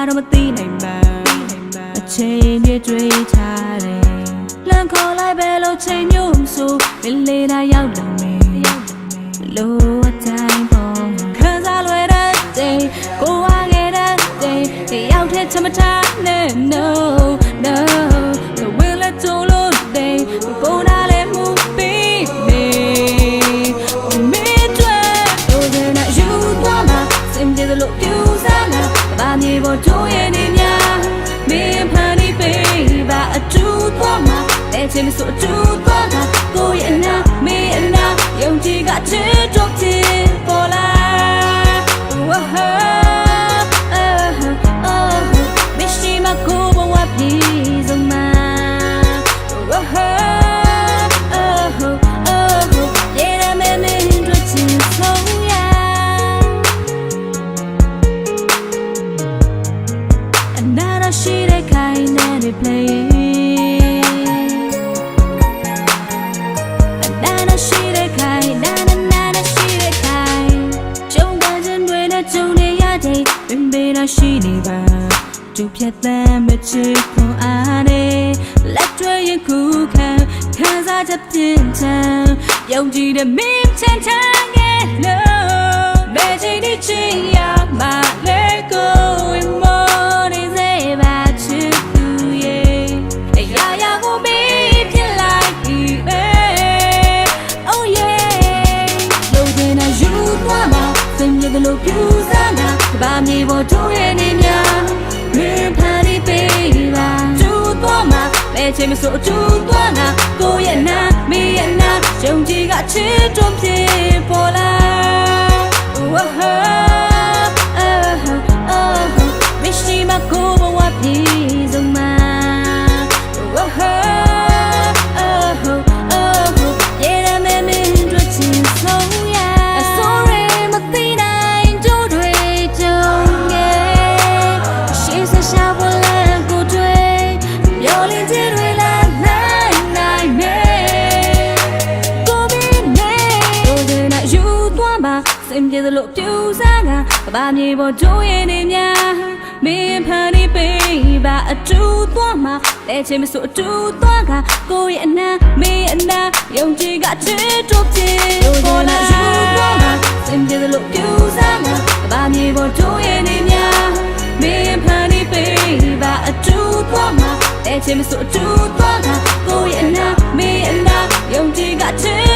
နိုင်မှာအချိန်တွေတွေ့ထားတယ်လမ်းခေါ်လိုက်ပဲလို့ချိန်မျိုးမဆိုမလေးတာရောက်လာမယ်လို့အတိုင်းပေါ်ခံစားလွယ်တဲ့တဲ့ကိုဝါခဲ့တဲ့တဲ့တယောက်တည်းချမထားနဲ့ no no ချင်မဆိုအတူသွားတာကိုရဲ့အနာမင်းအနာယုံကြည်ကချစ်တော့ချင်ပေါ်လာဝါဟာအာအာမရှိမကိုဘဝပြေဆုံးမဝါဟာအာအာရေရမဲမင်းတို့ချင်ဆုံးရအနာရရှိတဲ့ခိုင်နဲ့ replay ပင်ပေနာရှိနေပါသူဖြတ်သမ်းမချစ်ခွန်အားနဲ့လက်တွေရခုခံခံစားချက်ပြင်းထန်ယုံကြည်တဲ့မင်းချမ်းချမ်းရဲ့လို့ဘယ်ချိန်ဒီချင်ရမှာလဲ ဘာမြေပေါ်တို့ရဲ့နေများမင်းဖန်ဒီပေးပါကျူသွားမှာပဲချင်မဆိုအကျူသွားနာကိုရဲ့နာမင်းရဲ့နာယုံကြည်ကချစ် စင်ပြေသလိုပြူစားတာကဘာမြေပေါ်တို့ရဲ့နေများမင်းဖန်နေပေးပါအတူသွားမှာလဲချင်းမဆိုအတူသွားကကိုရဲ့အနာမင်းအနာယုံကြည်ကချစ်တို့ပြေပေါ်လာယူသွားမှာစင်ပြေသလိုပြူစားတာကဘာမြေပေါ်တို့ရဲ့နေများမင်းဖန်နေပေးပါအတူသွားမှာလဲချင်းမဆိုအတူသွားကကိုရဲ့အနာမင်းအနာယုံကြည်ကချစ်